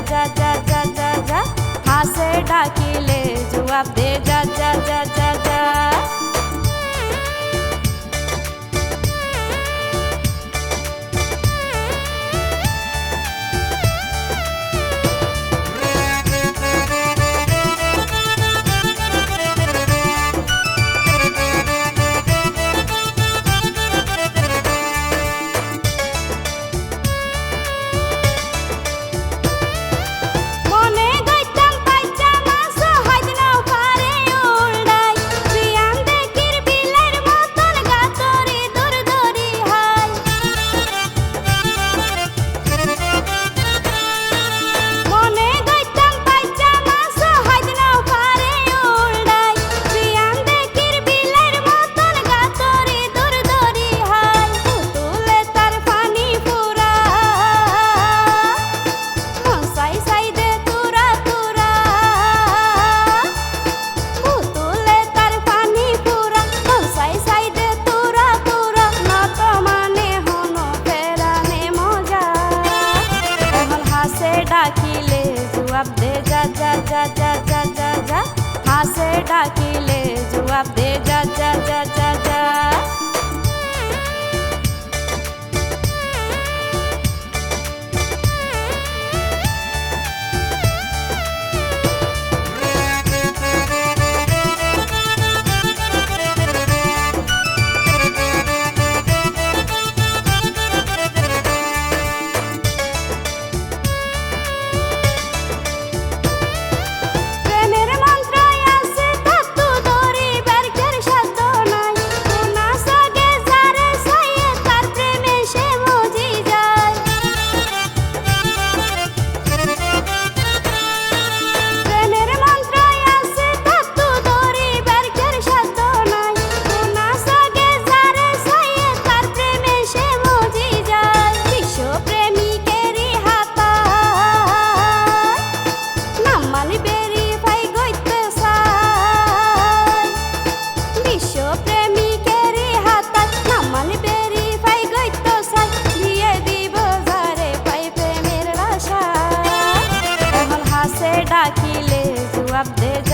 जा जा जा जा जा। हाथ से ढाकी ले जो दे। जा जा जा जा। যা যা যা যা যা যা যা হাসে ডাকিলে জবাব দে যা যা যা যা যা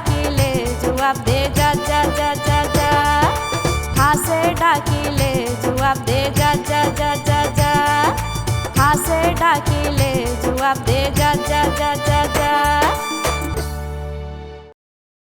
ডাকিলে জবাব দে, যা যা যা যা যা। হাসে ডাকিলে জবাব দে, যা যা যা যা যা। হাসে ডাকিলে জবাব দে, যা যা যা যা যা।